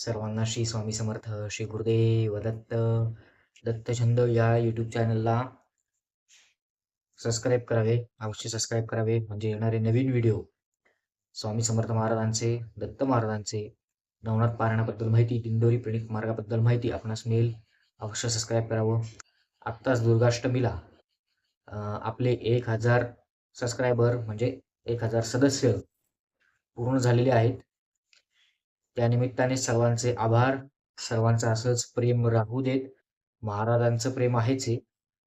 सर्वांना श्री स्वामी समर्थ श्री गुरुदेव दत्त दत्तछंद या यूट्यूब चॅनलला सबस्क्राईब करावे. अवश्य सबस्क्राईब करावे. म्हणजे येणारे नवीन व्हिडिओ स्वामी समर्थ महाराजांचे दत्त महाराजांचे नवनाथ पारायणाबद्दल माहिती दिंडोरी प्रणित मार्गाबद्दल माहिती आपणास मिळेल. अवश्य सबस्क्राईब करावं. आत्ताच दुर्गाष्टमीला आपले एक हजार सबस्क्रायबर म्हणजे एक हजार सदस्य पूर्ण झालेले आहेत. त्यानिमित्ताने सर्वांचे आभार. सर्वांचं असंच प्रेम राहू देत. महाराजांचं प्रेम आहेच आहे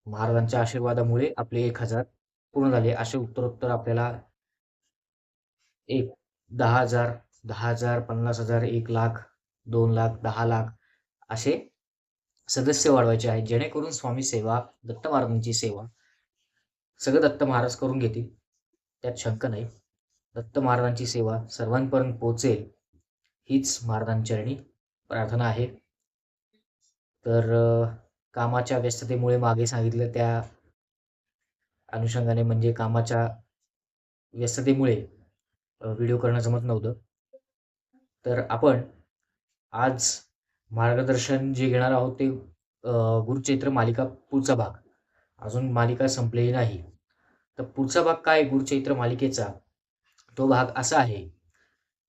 महाराजांच्या आशीर्वादामुळे आपले एक हजार पूर्ण झाले. असे उत्तरोत्तर आपल्याला एक दहा हजार दहा हजार पन्नास हजार एक लाख दोन लाख दहा लाख असे सदस्य वाढवायचे आहेत. जेणेकरून स्वामी सेवा दत्त महाराजांची सेवा सगळं दत्त महाराज करून घेतील. त्यात शंका नाही. दत्त महाराजांची सेवा सर्वांपर्यंत पोहोचेल. हीच महाराजांचरणी प्रार्थना आहे. तर कामाच्या व्यस्ततेमुळे मागे सांगितलं त्या अनुषंगाने म्हणजे कामाच्या व्यस्ततेमुळे व्हिडिओ करणं जमत नव्हतं. तर आपण आज मार्गदर्शन जे घेणार आहोत ते गुरुचैत्र मालिका पुढचा भाग. अजून मालिका संपलेली नाही. तर पुढचा भाग काय गुरुचैत्र मालिकेचा? तो भाग असा आहे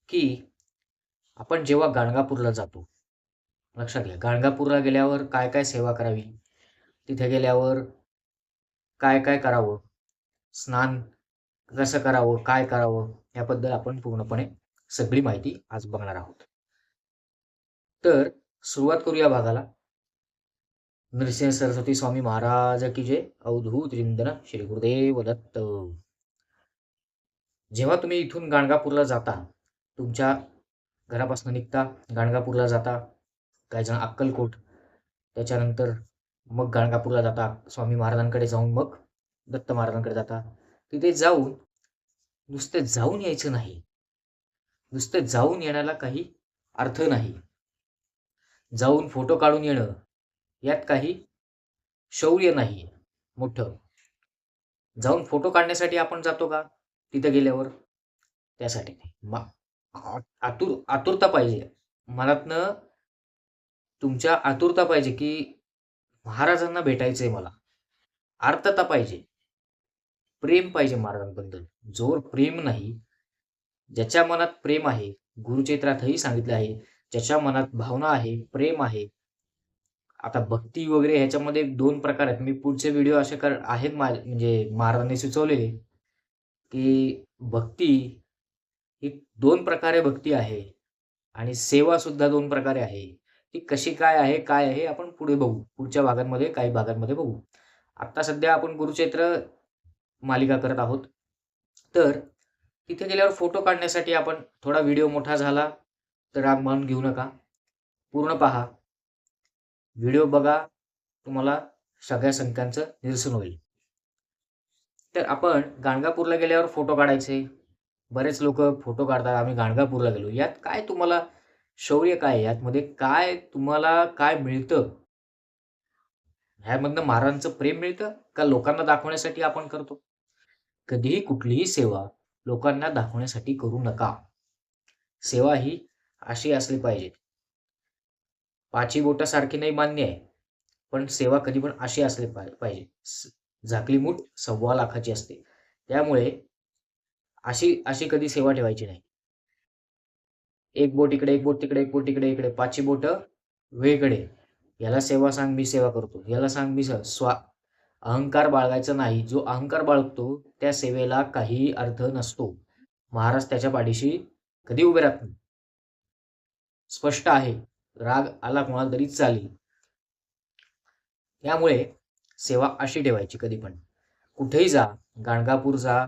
की आपण जेव्हा गाणगापूरला जातो लक्षात घ्या गाणगापूरला गेल्यावर काय काय सेवा करावी? तिथे गेल्यावर काय काय करावं? स्नान कसं करावं? काय करावं? याबद्दल आपण पूर्णपणे सगळी माहिती आज बघणार आहोत. तर सुरुवात करूया भागाला. नृसिंह सरस्वती स्वामी महाराज की जय. अवधूत रिंदन श्री गुरुदेव दत्त. जेव्हा तुम्ही इथून गाणगापूरला जाता तुमच्या घरापासून निघता गाणगापूरला जाता काही जण अक्कलकोट. त्याच्यानंतर मग गाणगापूरला जाता स्वामी महाराजांकडे जाऊन मग दत्त महाराजांकडे जाता. तिथे जाऊन नुसते जाऊन यायचं नाही. नुसते जाऊन येण्याला काही अर्थ नाही. जाऊन फोटो काढून येणं यात काही शौर्य नाही मोठं. जाऊन फोटो काढण्यासाठी आपण जातो का? तिथं गेल्यावर त्यासाठी नाही. मा- आतुर आतुरता पाहिजे. मनातनं तुमच्या आतुरता पाहिजे की महाराजांना भेटायचंय मला. आर्तता पाहिजे. प्रेम पाहिजे महाराजांबद्दल. जोर प्रेम नाही. ज्याच्या मनात प्रेम आहे गुरुचैत्रातही सांगितलं आहे ज्याच्या मनात भावना आहे प्रेम आहे. आता भक्ती वगैरे ह्याच्यामध्ये दोन प्रकार आहेत. मी पुढचे व्हिडिओ असे कर आहेत मा म्हणजे महाराजांनी सुचवलेले की भक्ती ही दोन प्रकारे भक्ती आहे आणि सेवा सुद्धा दोन प्रकारे आहे. ती कशी काय आहे काय आहे आपण पुढे बघू. पुढच्या भागांमध्ये काही भागांमध्ये बघू. आत्ता सध्या आपण गुरुक्षेत्र मालिका करत आहोत. तर तिथे गेल्यावर फोटो काढण्यासाठी आपण थोडा व्हिडिओ मोठा झाला तर राग मानून घेऊ नका. पूर्ण पहा. व्हिडिओ बघा तुम्हाला सगळ्या संख्यांचं निरसन होईल. तर आपण गाणगापूरला गेल्यावर फोटो काढायचे. बरेच लोक फोटो काढतात आम्ही गाणगापूरला गेलो. यात काय तुम्हाला शौर्य काय? यातमध्ये काय तुम्हाला काय मिळतं? ह्यामधनं महाराजांचं प्रेम मिळतं का लोकांना दाखवण्यासाठी आपण करतो? कधीही कुठलीही सेवा लोकांना दाखवण्यासाठी करू नका. सेवा ही अशी असली पाहिजे. पाची बोटासारखी नाही मान्य आहे पण सेवा कधी पण अशी असली पाहिजे. झाकली मूठ सव्वा लाखाची असते. त्यामुळे अशी अशी कधी सेवा ठेवायची नाही. एक बोट इकडे एक बोट तिकडे एक बोट इकडे इकडे. पाचशे बोट वेगळे. याला सेवा सांग मी सेवा करतो. याला सांग मी स्वा. अहंकार बाळगायचा नाही. जो अहंकार बाळगतो त्या सेवेला काही अर्थ नसतो. महाराज त्याच्या पाठीशी कधी उभे राहत नाही. स्पष्ट आहे. राग आला कोणाला तरी चालेल. त्यामुळे सेवा अशी ठेवायची कधी पण. कुठेही जा. गाणगापूर जा.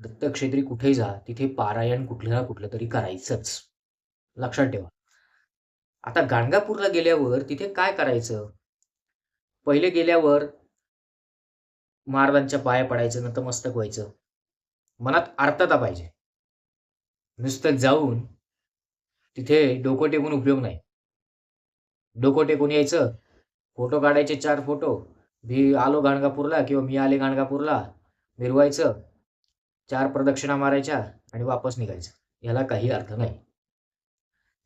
दत्तक्षेत्री कुठेही जा तिथे पारायण कुठलं ना कुठलं तरी करायचंच. लक्षात ठेवा. आता गाणगापूरला गेल्यावर तिथे काय करायचं? पहिले गेल्यावर महाराजांच्या पाया पडायचं नतमस्तक व्हायचं. मनात आर्तता पाहिजे. नुसतं जाऊन तिथे डोकं टेकून उपयोग नाही. डोकं टेकून यायचं. फोटो काढायचे चार फोटो. मी आलो गाणगापूरला किंवा मी आले गाणगापूरला मिरवायचं. चार प्रदक्षिणा मारायच्या आणि वापस निघायचं. याला काही अर्थ नाही.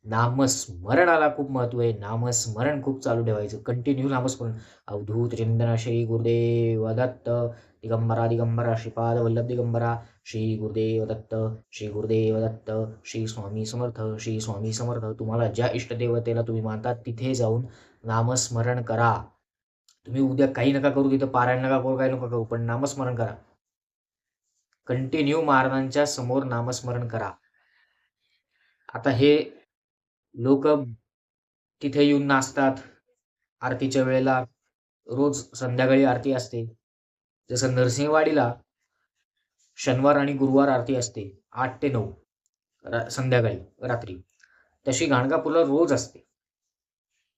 नामस्मरणाला खूप महत्त्व आहे. नामस्मरण खूप चालू ठेवायचं. कंटिन्यू नामस्मरण. अवधूत चिंदना श्री गुरुदेव दत्त दिगंबरा दिगंबरा श्रीपाद वल्लभ दिगंबरा श्री गुरुदेव दत्त श्री गुरुदेव दत्त श्री स्वामी समर्थ श्री स्वामी समर्थ. तुम्हाला ज्या इष्टदेवतेला तुम्ही मानतात तिथे जाऊन नामस्मरण करा. तुम्ही उद्या काही नका करू तिथं पारायण नका करू काही नका करू पण नामस्मरण करा. कंटिन्यू महाराजांच्या समोर नामस्मरण करा. आता हे लोक तिथे येऊन नाचतात. आरतीच्या वेळेला रोज संध्याकाळी आरती असते. जसं नरसिंहवाडीला शनिवार आणि गुरुवार आरती असते आठ ते नऊ रा- संध्याकाळी रात्री. तशी गाणगापूरला रोज असते.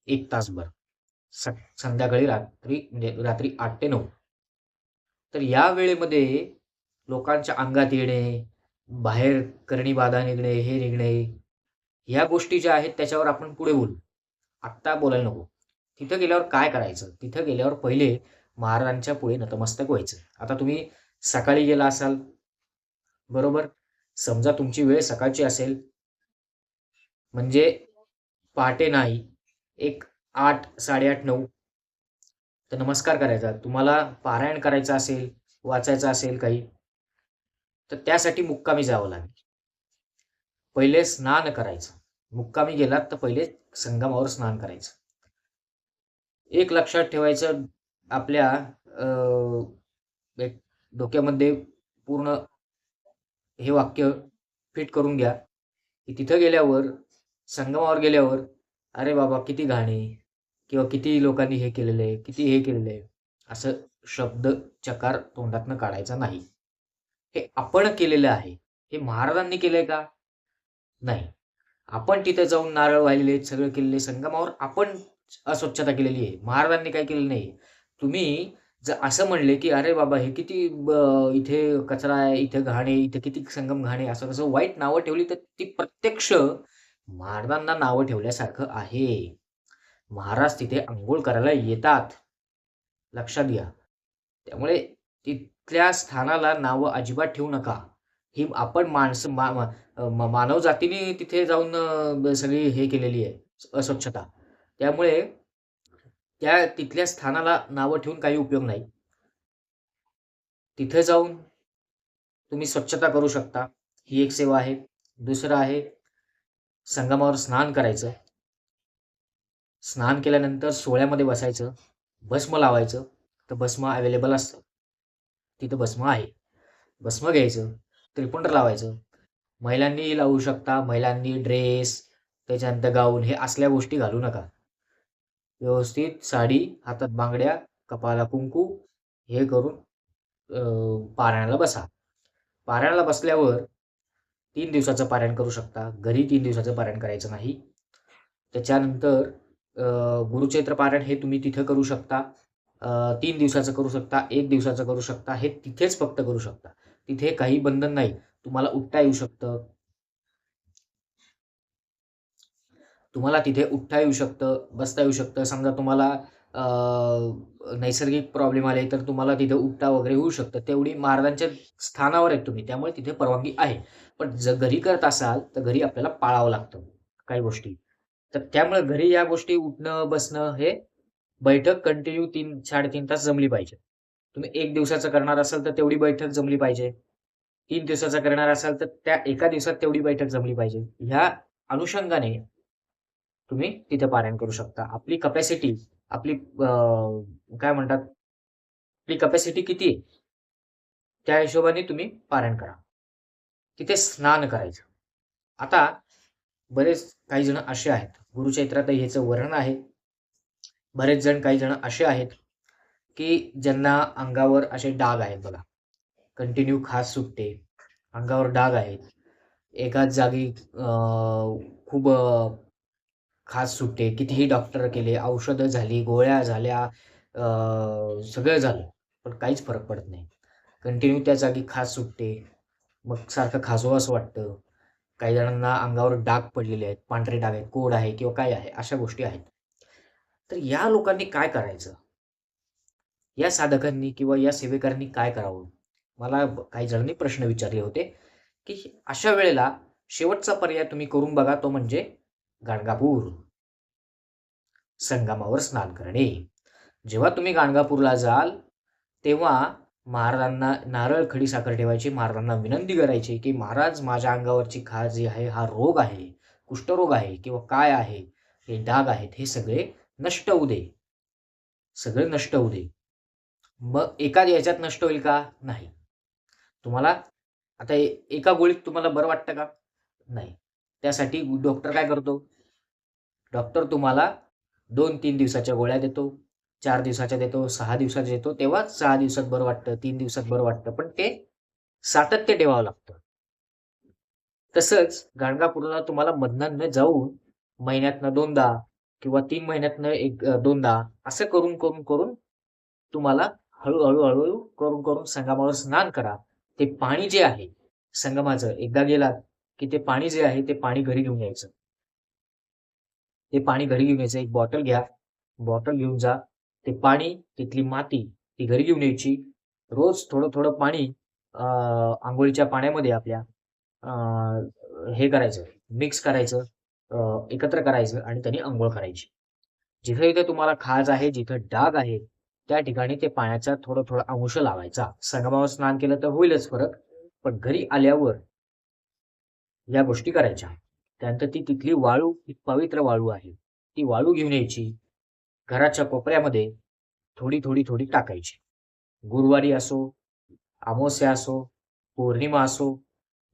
एक तासभर. संध्याकाळी रात्री म्हणजे रात्री आठ ते नऊ. तर या वेळेमध्ये लोकांच्या अंगात येणे बाहेर करणी बाधा निघणे हे निघणे ह्या गोष्टी ज्या आहेत त्याच्यावर आपण पुढे बोलू. आत्ता बोलायला नको. तिथं गेल्यावर काय करायचं? तिथं गेल्यावर पहिले महाराजांच्या पुढे नतमस्तक व्हायचं. आता तुम्ही सकाळी गेला असाल बरोबर? समजा तुमची वेळ सकाळची असेल म्हणजे पहाटे नाही एक आठ साडेआठ नऊ. तर नमस्कार करायचा. तुम्हाला पारायण करायचं असेल वाचायचं असेल काही तर त्यासाठी मुक्कामी जावं लागेल. पहिले स्नान करायचं. मुक्कामी गेलात तर पहिले संगमावर स्नान करायचं. एक लक्षात ठेवायचं आपल्या अं, एक डोक्यामध्ये पूर्ण हे वाक्य फिट करून घ्या की तिथं गेल्यावर संगमावर गेल्यावर अरे बाबा किती घाणे किंवा किती लोकांनी हे केलेलं आहे किती हे केलेलं आहे असं शब्द चकार तोंडातनं काढायचा नाही. हे आपण केलेलं आहे. हे महाराजांनी केलंय का? नाही. आपण तिथे जाऊन नारळ वाहिलेले सगळं केलेले संगमावर आपण अस्वच्छता केलेली आहे. महाराजांनी काय केलेलं नाही. तुम्ही जर असं म्हणले की अरे बाबा हे किती इथे कचरा आहे इथे घाणे इथे किती संगम घाणे असं कसं वाईट नावं ठेवली तर ती प्रत्यक्ष महाराजांना नावं ठेवल्यासारखं आहे. महाराज तिथे आंघोळ करायला येतात. लक्षात घ्या. त्यामुळे ती तिथल्या स्थानाला नावं अजिबात ठेवू नका. ही आपण माणसं मा मानव जातीने तिथे जाऊन सगळी हे केलेली आहे अस्वच्छता. त्यामुळे त्या तिथल्या स्थानाला नावं ठेवून काही उपयोग नाही. तिथे जाऊन तुम्ही स्वच्छता करू शकता. ही एक सेवा आहे. दुसरं आहे संगमावर स्नान करायचं. स्नान केल्यानंतर सोहळ्यामध्ये बसायचं. भस्म लावायचं. तर भस्म अवेलेबल असतं. तिथं भस्म आहे. भस्म घ्यायचं त्रिपुंड लावायचं. महिलांनी लावू शकता महिलांनी ड्रेस त्याच्यानंतर गाऊन हे असल्या गोष्टी घालू नका. व्यवस्थित साडी हातात बांगड्या कपाला कुंकू हे करून पारायणाला बसा. पारायणाला बसल्यावर तीन दिवसाचं पारायण करू शकता. घरी तीन दिवसाचं पारायण करायचं नाही. त्याच्यानंतर गुरुचैत्र पारायण हे तुम्ही तिथं करू शकता. तीन दिवसाचं करू शकता एक दिवसाचं करू शकता हे तिथेच फक्त करू शकता. तिथे काही बंधन नाही. तुम्हाला उठता येऊ शकतं. तुम्हाला तिथे उठता येऊ शकतं बसता येऊ शकतं. समजा तुम्हाला नैसर्गिक प्रॉब्लेम आले तर तुम्हाला तिथे उठता वगैरे होऊ शकतं. तेवढी महाराजांच्या स्थानावर आहेत तुम्ही. त्यामुळे तिथे परवानगी आहे. पण जर घरी करत असाल तर घरी आपल्याला पाळावं लागतं. काही गोष्टी. तर त्यामुळे घरी या गोष्टी उठणं बसणं हे बैठक कंटिन्यू तीन साडेतीन तास जमली पाहिजे. तुम्ही एक दिवसाचं करणार असाल तर तेवढी बैठक जमली पाहिजे. तीन दिवसाचं करणार असाल तर त्या एका दिवसात तेवढी बैठक जमली पाहिजे. ह्या अनुषंगाने तुम्ही तिथे पारायण करू शकता. आपली कपॅसिटी आपली काय म्हणतात? आपली कपॅसिटी किती आहे? त्या हिशोबाने तुम्ही पारायण करा. तिथे स्नान करायचं. आता बरेच काही जण असे आहेत. गुरुचैत्रात ह्याचं वर्णन आहे. बरेच जण काही जण असे आहेत की ज्यांना अंगावर असे डाग आहेत बघा. कंटिन्यू खास सुटते. अंगावर डाग आहेत. एकाच जागी खूप खास सुटते. कितीही डॉक्टर केले औषधं झाली गोळ्या झाल्या सगळं झालं पण काहीच फरक पडत नाही. कंटिन्यू त्या जागी खास सुटते. मग सारखं खाजो वाटतं. काही जणांना अंगावर डाग पडलेले आहेत पांढरे डाग आहेत कोड आहे किंवा काय आहे अशा गोष्टी आहेत. तर या लोकांनी काय करायचं? या साधकांनी किंवा या सेवेकरांनी काय करावं? मला काही जणांनी प्रश्न विचारले होते की अशा वेळेला शेवटचा पर्याय तुम्ही करून बघा तो म्हणजे गाणगापूर. संगमावर स्नान करणे. जेव्हा तुम्ही गाणगापूरला जाल तेव्हा महाराजांना नारळ खडी साखर ठेवायची. महाराजांना विनंती करायची की महाराज माझ्या अंगावरची खा जी आहे हा रोग आहे कुष्ठरोग आहे किंवा काय आहे हे डाग आहेत हे सगळे नष्ट होऊ दे. सगळे नष्ट होऊ दे. मग एका याच्यात नष्ट होईल का? नाही. तुम्हाला आता एका गोळीत तुम्हाला बरं वाटतं का? नाही. त्यासाठी डॉक्टर काय करतो? डॉक्टर तुम्हाला दोन तीन दिवसाच्या गोळ्या देतो चार दिवसाच्या देतो सहा दिवसाच्या देतो तेव्हा सहा दिवसात बरं वाटतं तीन दिवसात बरं वाटतं पण ते सातत्य ठेवावं लागतं. तसंच गाणगापूरला तुम्हाला मधनं जाऊन महिन्यातनं दोनदा किंवा तीन महिन्यातनं एक दोनदा असं करून करून करून तुम्हाला हळूहळू हळूहळू करून करून संगमावर स्नान करा. ते पाणी जे आहे संगमाचं एकदा गेलात की ते पाणी जे आहे ते पाणी घरी घेऊन यायचं. ते पाणी घरी घेऊन यायचं. एक बॉटल घ्या. बॉटल घेऊन जा. ते पाणी तिथली माती ती घरी घेऊन यायची. रोज थोडं थोडं पाणी अं, आंघोळीच्या पाण्यामध्ये आपल्या अं, हे करायचं मिक्स करायचं. एकत्र करायचं आणि त्यांनी आंघोळ करायची. जिथे जिथे तुम्हाला खाज आहे जिथं डाग आहे त्या ठिकाणी ते पाण्याचा थोडं थोडं अंश लावायचा. संगमावर स्नान केलं तर होईलच फरक पण घरी आल्यावर या गोष्टी करायच्या. त्यानंतर ती तिथली वाळू ही पवित्र वाळू आहे ती वाळू घेऊन यायची. घराच्या कोपऱ्यामध्ये थोडी थोडी थोडी टाकायची. गुरुवारी असो अमावस्या असो पौर्णिमा असो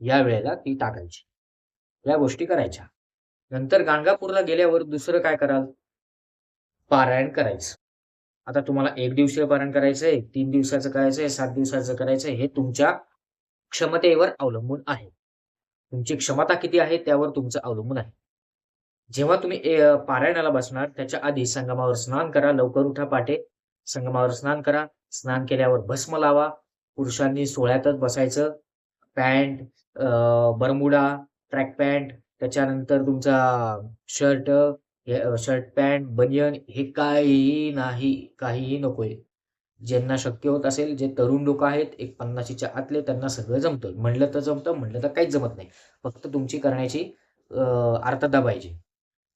या वेळेला ती टाकायची. या गोष्टी करायच्या. नंतर गाणगापूरला गेल्यावर दुसरं काय कराल? पारायण करायचं. आता तुम्हाला एक दिवसीय पारायण करायचंय तीन दिवसाचं करायचंय सात दिवसाचं करायचंय हे तुमच्या क्षमतेवर अवलंबून आहे. तुमची क्षमता किती आहे त्यावर तुमचं अवलंबून आहे. जेव्हा तुम्ही ए- पारायणाला बसणार त्याच्या आधी संगमावर स्नान करा लवकर उठा पाटे. संगमावर स्नान करा. स्नान केल्यावर भस्म लावा. पुरुषांनी सोळ्यातच बसायचं. पॅन्ट बरमुडा ट्रॅक पॅन्ट त्याच्यानंतर तुमचा शर्ट शर्ट पॅन्ट बनियन हे काहीही नाही काहीही नकोय. ज्यांना शक्य होत असेल जे तरुण लोक आहेत एक पन्नाशीच्या आतले त्यांना सगळं जमतं म्हणलं तर जमतं म्हणलं तर काहीच जमत नाही. फक्त तुमची करण्याची आर्तता पाहिजे.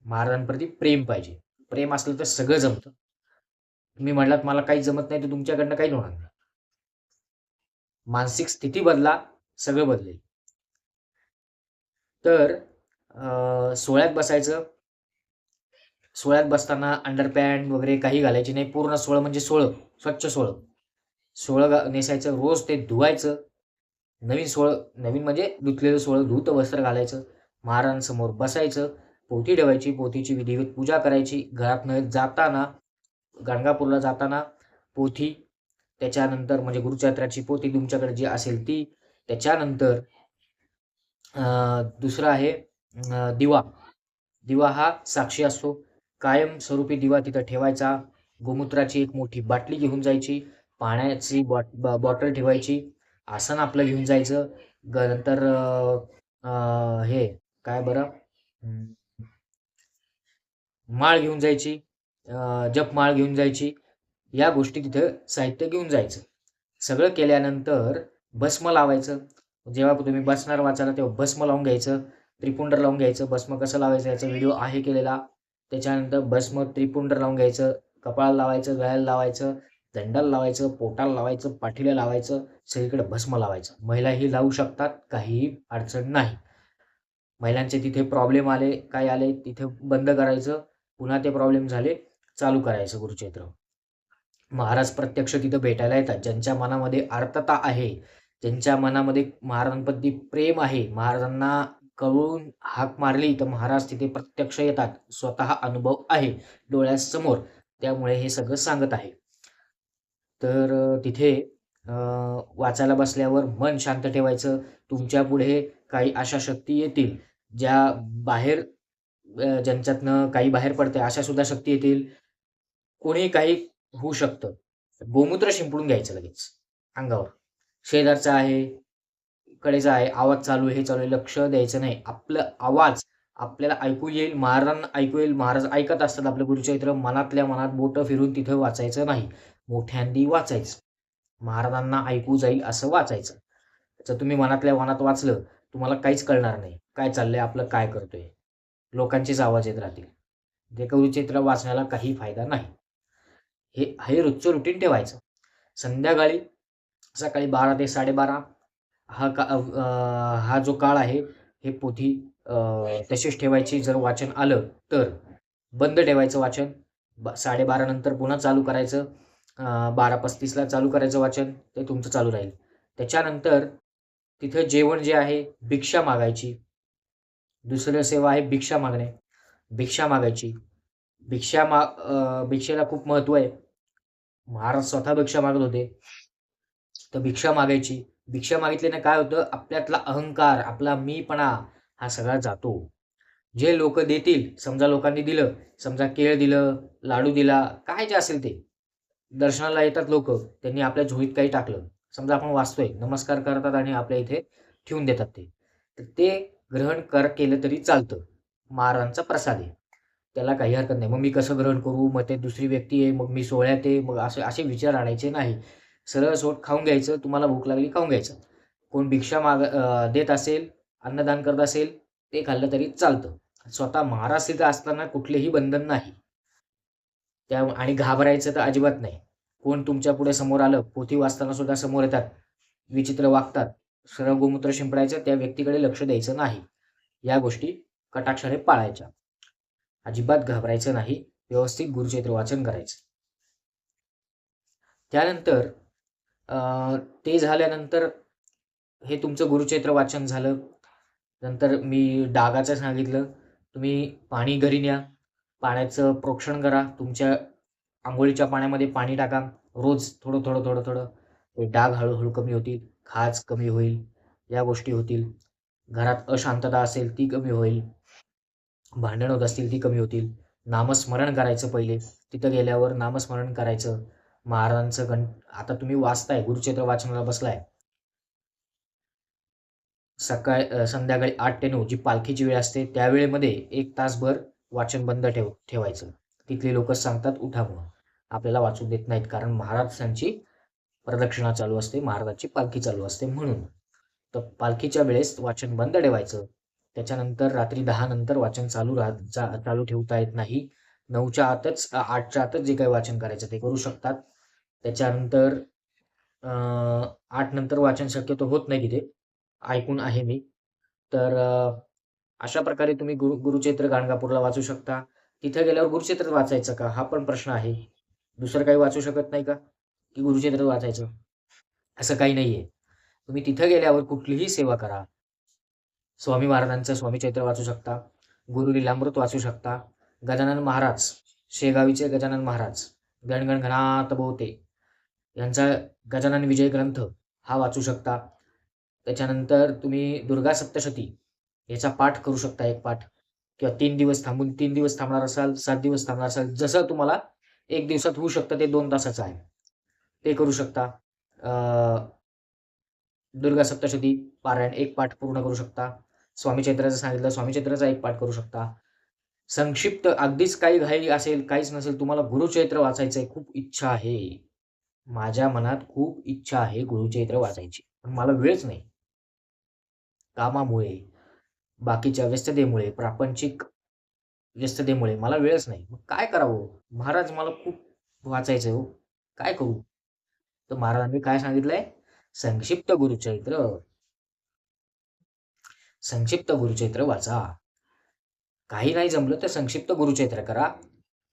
महाराजांप्रती प्रेम पाहिजे. प्रेम असलं तर सगळं जमतं. तुम्ही म्हणलात मला काही जमत नाही तर तुमच्याकडनं काही होणार नाही. मानसिक स्थिती बदला सगळं बदलेल. तर सोळ्यात बसायचं. सोळ्यात बसताना अंडरपॅन्ट वगैरे काही घालायची नाही. पूर्ण सोळं म्हणजे सोळं. स्वच्छ सोळं. सोळं नेसायचं. रोज ते धुवायचं. नवीन सोळं नवीन म्हणजे धुतलेलं सोळं धुत वस्त्र घालायचं. महाराजांसमोर बसायचं. पोथी ठेवायची. पोथीची विधिवत पूजा करायची. घरातनं जाताना गाणगापूरला जाताना पोथी त्याच्यानंतर म्हणजे गुरुचरित्राची पोथी तुमच्याकडे जी असेल ती. त्याच्यानंतर दुसरं आहे दिवा. दिवा हा साक्षी असतो. कायम स्वरूपी दिवा तिथं ठेवायचा. गोमूत्राची एक मोठी बाटली घेऊन जायची. पाण्याची बॉट बॉटल ठेवायची. आसन आपलं घेऊन जायचं. नंतर हे काय बरं? माळ घेऊन जायची. जप माळ घेऊन जायची. या गोष्टी तिथं साहित्य घेऊन जायचं. सगळं केल्यानंतर भस्म लावायचं. जेव्हा तुम्ही बसणार वाचायला तेव्हा भस्म लावून घ्यायचं. त्रिपुंडर लावून घ्यायचं. भस्म कसं लावायचं याचा व्हिडिओ आहे केलेला. त्याच्यानंतर भस्म त्रिपुंडर लावून घ्यायचं. कपाळाला लावायचं गळ्याला लावायचं दंडाला लावायचं पोटाला लावायचं पाठीला लावायचं सगळीकडे भस्म लावायचं. महिलाही लावू शकतात काहीही अडचण नाही. महिलांचे तिथे प्रॉब्लेम आले काय आले तिथे बंद करायचं. पुन्हा ते प्रॉब्लेम झाले चालू करायचं गुरुक्षेत्र. महाराज प्रत्यक्ष तिथं भेटायला येतात. ज्यांच्या मनामध्ये आर्तता आहे ज्यांच्या मनामध्ये महाराजांप्रती प्रेम आहे महाराजांना कळून हाक मारली तर महाराज तिथे प्रत्यक्ष येतात. स्वतः अनुभव आहे डोळ्यासमोर. त्यामुळे हे सगळं सांगत आहे. तर तिथे वाचायला बसल्यावर मन शांत ठेवायचं. तुमच्यापुढे काही अशा शक्ती येतील. ज्या बाहेर ज्यांच्यातनं काही बाहेर पडते अशा सुद्धा शक्ती येतील. कोणी काही होऊ शकतं. गोमूत्र शिंपडून घ्यायचं लगेच. अंगावर. शेजारचा आहे कडेचा आहे आवाज चालू आहे हे चालू आहे लक्ष द्यायचं नाही. आपलं आवाज आपल्याला ऐकू येईल महाराजांना ऐकू येईल महाराज ऐकत असतात आपलं गुरुचरित्र मनातल्या मनात बोटं फिरून तिथं वाचायचं नाही. मोठ्यांदी वाचायचं. महाराजांना ऐकू जाईल असं वाचायचं. जर तुम्ही मनातल्या मनात वाचलं तुम्हाला काहीच कळणार नाही. काय चाललंय आपलं काय करतोय? लोकांचेच आवाज येत राहतील. ते गुरुचरित्र वाचण्याला काही फायदा नाही. हे हे रोजचं रुटीन ठेवायचं. संध्याकाळी सकाळी बारा ते साडेबारा हा का हा जो काळ आहे हे पोथी तसेच तशीच ठेवायची जर वाचन आलं तर. बंद ठेवायचं वाचन. ब साडेबारा नंतर पुन्हा चालू करायचं. बारा पस्तीसला चालू करायचं वाचन. ते तुमचं चालू राहील. त्याच्यानंतर तिथं जेवण जे आहे भिक्षा मागायची. दुसरं सेवा आहे भिक्षा मागणे. भिक्षा मागायची. भिक्षा मा भिक्षेला खूप महत्त्व आहे. महाराज स्वतः भिक्षा मागत होते. तर भिक्षा मागायची. भिक्षा मागितल्याने काय होतं? आपल्यातला अहंकार आपला मीपणा हा सगळा जातो. जे लोक देतील समजा लोकांनी दिलं समजा केळ दिलं लाडू दिला काय जे असेल ते दर्शनाला येतात लोक त्यांनी आपल्या झोळीत काही टाकलं. समजा आपण वाचतोय नमस्कार करतात आणि आपल्या इथे ठेवून देतात ते. तर ते ग्रहण कर केलं तरी चालतं. महाराजांचा प्रसाद आहे. त्याला काही हरकत नाही. मग मी कसं ग्रहण करू? मग ते दुसरी व्यक्ती आहे मग मी सोहळ्यात आहे मग असे असे विचार आणायचे नाही. सरळ सोट खाऊन घ्यायचं तुम्हाला भूक लागली खाऊन घ्यायचं. कोण भिक्षा माग देत असेल अन्नदान करत असेल ते खाल्लं तरी चालतं. स्वतः महाराज तिथं असताना कुठलेही बंधन नाही. त्या आणि घाबरायचं तर अजिबात नाही. कोण तुमच्यापुढे समोर आलं पोथी वाचताना सुद्धा समोर येतात. विचित्र वागतात. सरळ गोमूत्र शिंपडायचं त्या व्यक्तीकडे लक्ष द्यायचं नाही. या गोष्टी कटाक्षाने पाळायच्या. अजिबात घाबरायचं नाही. व्यवस्थित गुरुचरित्र वाचन करायचं. त्यानंतर ते झाल्यानंतर हे तुमचं गुरुचैत्र वाचन झालं. नंतर मी डागाचं सांगितलं तुम्ही पाणी घरी न्या. पाण्याचं प्रोक्षण करा. तुमच्या आंघोळीच्या पाण्यामध्ये पाणी टाका. रोज थोडं थोडं थोडं थोडं. ते डाग हळूहळू कमी होतील. खाज कमी होईल. या गोष्टी होतील. घरात अशांतता असेल ती कमी होईल. भांडण होत असतील ती कमी होतील. नामस्मरण करायचं पहिले. तिथं गेल्यावर नामस्मरण करायचं. महाराजांचं गण आता तुम्ही वाचताय गुरुचरित्र वाचनाला बसलाय. सकाळ संध्याकाळी आठ ते नऊ जी पालखीची वेळ असते त्यावेळेमध्ये एक तासभर वाचन बंद ठेव ठेवायचं. तिथले लोक सांगतात उठा म्हणून. आपल्याला वाचू देत नाहीत कारण महाराजांची प्रदक्षिणा चालू असते महाराजांची पालखी चालू असते म्हणून. तर पालखीच्या वेळेस वाचन बंद ठेवायचं. त्याच्यानंतर रात्री दहा नंतर वाचन चालू राह चालू ठेवता येत नाही. नऊच्या आतच आठच्या आतच जे काही वाचन करायचं ते करू शकतात. त्याच्यानंतर आठ नंतर वाचन शक्यतो होत नाही तिथे. ऐकून आहे मी. तर अशा प्रकारे तुम्ही गुरु गुरुचैत्र गाणगापूरला वाचू शकता. तिथं गेल्यावर गुरुचरित्र वाचायचं का? हा पण प्रश्न आहे. दुसरं काही वाचू शकत नाही का? की गुरुचरित्र वाचायचं? असं काही नाहीये. तुम्ही तिथं गेल्यावर कुठलीही सेवा करा. स्वामी महाराजांचं स्वामी चैत्र वाचू शकता. गुरु लिलामृत वाचू शकता. गजानन महाराज शेगावीचे गजानन महाराज गणगण घनात बोते. यांचा गजानन विजय ग्रंथ हा वाचू शकता. त्याच्यानंतर तुम्ही दुर्गा सप्तशती याचा पाठ करू शकता एक पाठ. किंवा तीन दिवस थांबून तीन दिवस थांबणार असाल सात दिवस थांबणार असाल जसं तुम्हाला एक दिवसात होऊ शकतं ते दोन तासाचं आहे. ते करू शकता. दुर्गा सप्तशती पारायण एक पाठ पूर्ण करू शकता. स्वामी चैत्राचं सांगितलं स्वामी चैत्राचा एक पाठ करू शकता. संक्षिप्त अगदीच काही घाई असेल काहीच नसेल तुम्हाला गुरुचैत्र वाचायचं आहे खूप इच्छा आहे. माझ्या मनात खूप इच्छा आहे गुरुचरित्र वाचायची. पण मला वेळच नाही. कामामुळे बाकीच्या व्यस्ततेमुळे प्रापंचिक व्यस्ततेमुळे मला वेळच नाही. मग काय करावं? महाराज मला खूप वाचायचं हो. काय करू? तर महाराजांनी काय सांगितलंय? संक्षिप्त गुरुचरित्र संक्षिप्त गुरुचरित्र वाचा. काही नाही जमलं तर संक्षिप्त गुरुचरित्र करा.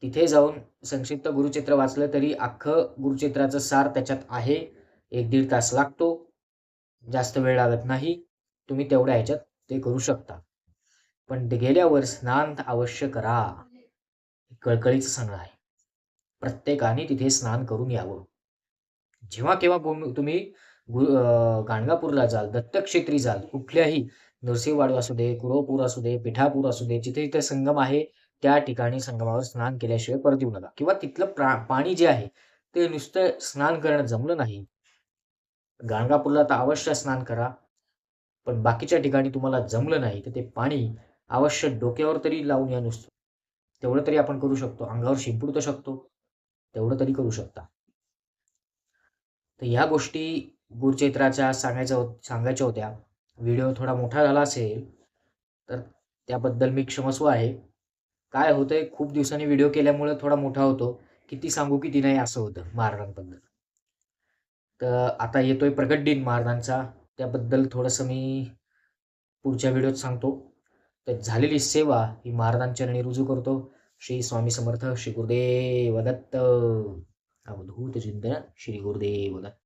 तिथे जाऊन संक्षिप्त गुरुचित्र वाचलं तरी अख्खं गुरुचित्राचं सार त्याच्यात आहे. एक दीड तास लागतो. जास्त वेळ लागत नाही. तुम्ही तेवढ्या ह्याच्यात ते करू शकता. पण ते गेल्यावर स्नान अवश्य करा. कळकळीचं सांगणं आहे. प्रत्येकाने तिथे स्नान करून यावं. जेव्हा केव्हा तुम्ही गुरु गाणगापूरला जाल दत्तक्षेत्री जाल कुठल्याही नरसिंहवाडी असू दे कुरवपूर असू दे पिठापूर असू दे जिथे जिथे संगम आहे त्या ठिकाणी संगमावर स्नान केल्याशिवाय परत येऊ नका. किंवा तिथलं प्रा पाणी जे आहे ते नुसतं स्नान करणं जमलं नाही. गाणगापूरला तर अवश्य स्नान करा. पण बाकीच्या ठिकाणी तुम्हाला जमलं नाही तर ते पाणी अवश्य डोक्यावर तरी लावून या नुसतं. तेवढं तरी आपण करू शकतो. अंगावर शिंपडू तर शकतो. तेवढं तरी करू शकता. तर ह्या गोष्टी गुरुचैत्राच्या सांगायच्या हो सांगायच्या होत्या. व्हिडिओ थोडा मोठा झाला असेल तर त्याबद्दल मी क्षमस्व आहे. काय होतंय खूप दिवसांनी व्हिडिओ केल्यामुळे थोडा मोठा होतो. किती सांगू किती नाही असं होतं महाराजांबद्दल तर आता येतोय प्रकट दिन महाराजांचा त्याबद्दल थोडंसं मी पुढच्या व्हिडिओत सांगतो. तर झालेली सेवा ही महाराजांच्या चरणी रुजू करतो. श्री स्वामी समर्थ श्री गुरुदेव दत्त. अवधूत चिंतन श्री गुरुदेव दत्त.